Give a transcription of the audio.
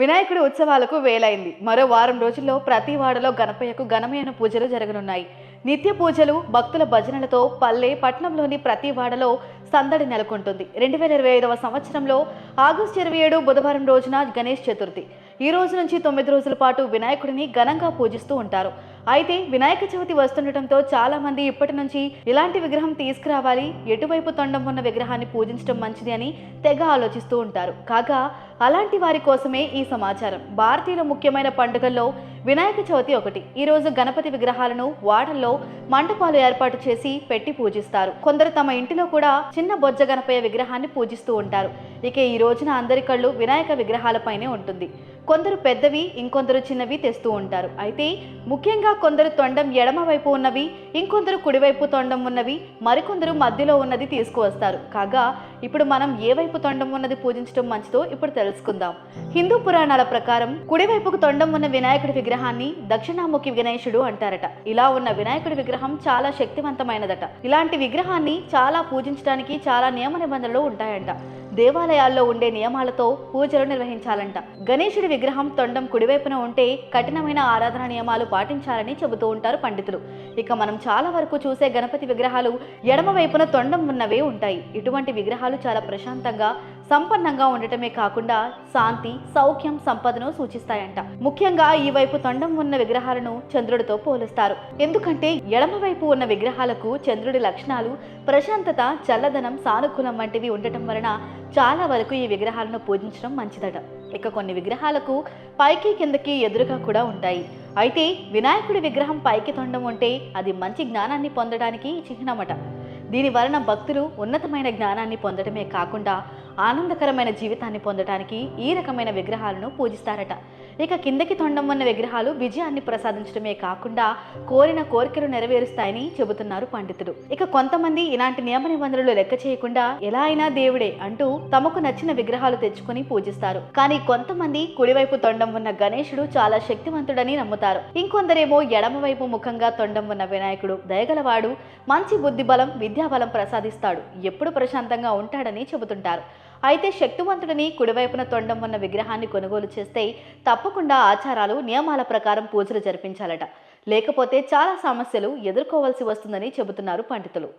వినాయకుడి ఉత్సవాలకు వేలైంది. మరో వారం రోజుల్లో ప్రతి వాడలో గణపయ్యకు ఘనమైన పూజలు జరగనున్నాయి. నిత్య పూజలు భక్తుల భజనలతో పల్లె పట్నంలోని ప్రతి వాడలో సందడి నెలకొంటుంది. రెండు వేల ఇరవై ఐదవ సంవత్సరంలో ఆగస్టు ఇరవై ఏడు బుధవారం రోజున గణేష్ చతుర్థి. ఈ రోజు నుంచి తొమ్మిది రోజుల పాటు వినాయకుడిని ఘనంగా పూజిస్తూ ఉంటారు. అయితే వినాయక చవితి వస్తుండటంతో చాలా మంది ఇప్పటి నుంచి ఇలాంటి విగ్రహం తీసుకురావాలి ఎటువైపు తొండం ఉన్న విగ్రహాన్ని పూజించడం మంచిది అని తెగ ఆలోచిస్తూ ఉంటారు. కాగా అలాంటి వారి కోసమే ఈ సమాచారం. భారతీయుల ముఖ్యమైన పండుగల్లో వినాయక చవితి ఒకటి. ఈరోజు గణపతి విగ్రహాలను వాడల్లో మంటపాలు ఏర్పాటు చేసి పెట్టి పూజిస్తారు. కొందరు తమ ఇంటిలో కూడా చిన్న బొజ్జ గణపయ్య విగ్రహాన్ని పూజిస్తూ ఉంటారు. ఇక ఈ రోజున అందరి కళ్ళు వినాయక విగ్రహాలపైనే ఉంటుంది. కొందరు పెద్దవి ఇంకొందరు చిన్నవి తెస్తూ ఉంటారు. అయితే ముఖ్యంగా కొందరు తొండం ఎడమ వైపు ఉన్నవి ఇంకొందరు కుడివైపు తొండం ఉన్నవి మరికొందరు మధ్యలో ఉన్నది తీసుకువస్తారు. కాగా ఇప్పుడు మనం ఏ వైపు తొండం ఉన్నది పూజించడం మంచిదో ఇప్పుడు తెలుసుకుందాం. హిందూ పురాణాల ప్రకారం కుడివైపుకు తొండం ఉన్న వినాయకుడి విగ్రహం విగ్రహాన్ని దక్షిణాముఖి వినాయకుడు అంటారట. ఇలా ఉన్న వినాయకుడి విగ్రహం చాలా శక్తివంతమైనదట. ఇలాంటి విగ్రహాన్ని చాలా పూజించడానికి చాలా నియమ నిబంధనలు ఉంటాయంట. దేవాలయాల్లో ఉండే నియమాలతో పూజలు నిర్వహించాలంట. గణేశుడి విగ్రహం తొండం కుడివైపున ఉంటే కఠినమైన ఆరాధన నియమాలు పాటించాలని చెబుతూ ఉంటారు పండితులు. ఇక మనం చాలా వరకు చూసే గణపతి విగ్రహాలు ఎడమ వైపున తొండం ఉన్నవే ఉంటాయి. ఇటువంటి విగ్రహాలు చాలా ప్రశాంతంగా సంపన్నంగా ఉండటమే కాకుండా శాంతి సౌఖ్యం సంపదను సూచిస్తాయంట. ముఖ్యంగా ఈ వైపు తొండం ఉన్న విగ్రహాలను చంద్రుడితో పోలుస్తారు. ఎందుకంటే ఎడమ వైపు ఉన్న విగ్రహాలకు చంద్రుడి లక్షణాలు ప్రశాంతత చల్లదనం సానుకూలం వంటివి ఉండటం వలన చాలా వరకు ఈ విగ్రహాలను పూజించడం మంచిదట. ఇక కొన్ని విగ్రహాలకు పైకి కిందకి ఎదురుగా కూడా ఉంటాయి. అయితే వినాయకుడి విగ్రహం పైకి తొండం ఉంటే అది మంచి జ్ఞానాన్ని పొందడానికి చిహ్నమట. దీని వలన భక్తులు ఉన్నతమైన జ్ఞానాన్ని పొందడమే కాకుండా ఆనందకరమైన జీవితాన్ని పొందడానికి ఈ రకమైన విగ్రహాలను పూజిస్తారట. ఇక కిందకి తొండం ఉన్న విగ్రహాలు విజయాన్ని ప్రసాదించడమే కాకుండా కోరిన కోరికలు నెరవేరుస్తాయని చెబుతున్నారు పండితులు ఇక కొంతమంది ఇలాంటి నియమ నిబంధనలు లెక్క చేయకుండా ఎలా అయినా దేవుడే అంటూ తమకు నచ్చిన విగ్రహాలు తెచ్చుకుని పూజిస్తారు. కానీ కొంతమంది కుడివైపు తొండం ఉన్న గణేశుడు చాలా శక్తివంతుడని నమ్ముతారు. ఇంకొందరేమో ఎడమవైపు ముఖంగా తొండం ఉన్న వినాయకుడు దయగలవాడు మంచి బుద్ధి బలం విద్యాబలం ప్రసాదిస్తాడు. ఎప్పుడు ప్రశాంతంగా ఉంటాడని చెబుతుంటారు. అయితే శక్తివంతుడిని కుడివైపున తొండం ఉన్న విగ్రహాన్ని కొనుగోలు చేస్తే తప్పకుండా ఆచారాలు నియమాల ప్రకారం పూజలు జరిపించాలట. లేకపోతే చాలా సమస్యలు ఎదుర్కోవాల్సి వస్తుందని చెబుతున్నారు పండితులు.